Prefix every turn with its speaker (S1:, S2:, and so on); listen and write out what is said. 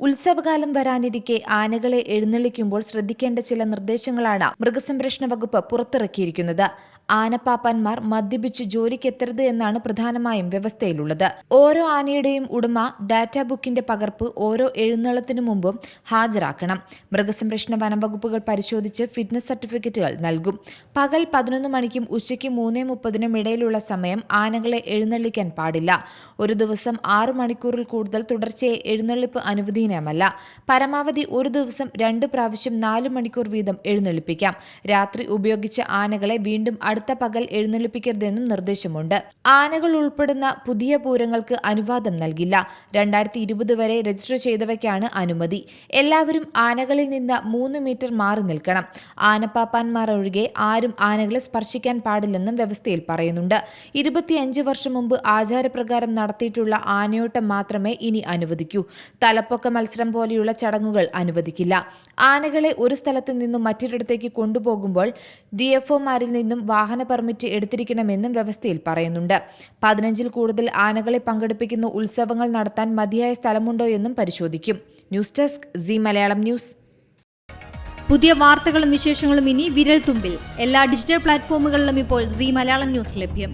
S1: ഉത്സവകാലം വരാനിരിക്കെ ആനകളെ എഴുന്നള്ളിക്കുമ്പോൾ ശ്രദ്ധിക്കേണ്ട ചില നിർദ്ദേശങ്ങളാണ് മൃഗസംരക്ഷണ വകുപ്പ് പുറത്തിറക്കിയിരിക്കുന്നത്. ആനപ്പാപ്പാന്മാർ മദ്യപിച്ച് ജോലിക്കെത്തരുത് എന്നാണ് പ്രധാനമായും വ്യവസ്ഥയിലുള്ളത്. ഓരോ ആനയുടെയും ഉടമ ഡാറ്റാ ബുക്കിന്റെ പകർപ്പ് ഓരോ എഴുന്നള്ളത്തിനു മുമ്പും ഹാജരാക്കണം. മൃഗസംരക്ഷണ വനം വകുപ്പുകൾ പരിശോധിച്ച് ഫിറ്റ്നസ് സർട്ടിഫിക്കറ്റുകൾ നൽകും. പകൽ പതിനൊന്ന് മണിക്കും ഉച്ചയ്ക്ക് മൂന്നേ മുപ്പതിനും ഇടയിലുള്ള സമയം ആനകളെ എഴുന്നള്ളിക്കാൻ പാടില്ല. ഒരു ദിവസം ആറു മണിക്കൂറിൽ കൂടുതൽ തുടർച്ചയായി എഴുന്നള്ളിപ്പ് അനുവദനീയമല്ല പരമാവധി ഒരു ദിവസം രണ്ട് പ്രാവശ്യം നാല് മണിക്കൂർ വീതം എഴുന്നള്ളിപ്പിക്കാം. രാത്രി ഉപയോഗിച്ച ആനകളെ വീണ്ടും അടുത്ത പകൽ എഴുന്നള്ളിപ്പിക്കരുതെന്നും നിർദ്ദേശമുണ്ട്. ആനകൾ ഉൾപ്പെടുന്ന പുതിയ പൂരങ്ങൾക്ക് അനുവാദം നൽകില്ല. രണ്ടായിരത്തി ഇരുപത് വരെ രജിസ്റ്റർ ചെയ്തവയ്ക്കാണ് അനുമതി. എല്ലാവരും ആനകളിൽ നിന്ന് മൂന്ന് മീറ്റർ മാറി നിൽക്കണം. ആനപ്പാപ്പാന്മാർ ഒഴികെ ആരും ആനകളെ സ്പർശിക്കാൻ പാടില്ലെന്നും വ്യവസ്ഥയിൽ പറയുന്നുണ്ട്. ഇരുപത്തിയഞ്ച് വർഷം മുമ്പ് ആചാരപ്രകാരം നടത്തിയിട്ടുള്ള ആനയോട്ടം മാത്രമേ ഇനി അനുവദിക്കൂ. തലപ്പൊക്ക മത്സരം പോലെയുള്ള ചടങ്ങുകൾ അനുവദിക്കില്ല. ആനകളെ ഒരു സ്ഥലത്ത് നിന്നും മറ്റൊരിടത്തേക്ക് കൊണ്ടുപോകുമ്പോൾ ഡി എഫ് നിന്നും വാഹന പെർമിറ്റ് എടുത്തിരിക്കണമെന്നും വ്യവസ്ഥയിൽ പറയുന്നുണ്ട്. പതിനഞ്ചിൽ കൂടുതൽ ആനകളെ പങ്കെടുപ്പിക്കുന്ന ഉത്സവങ്ങൾ നടത്താൻ മതിയായ സ്ഥലമുണ്ടോ എന്നും പരിശോധിക്കും. News desk Zee Malayalam news.
S2: പുതിയ വാർത്തകളും വിശേഷങ്ങളും ഇനി വിരൽ തുമ്പിൽ എല്ലാ ഡിജിറ്റൽ പ്ലാറ്റ്ഫോമുകളിലും ഇപ്പോൾ സി മലയാളം ന്യൂസ് ലഭ്യം.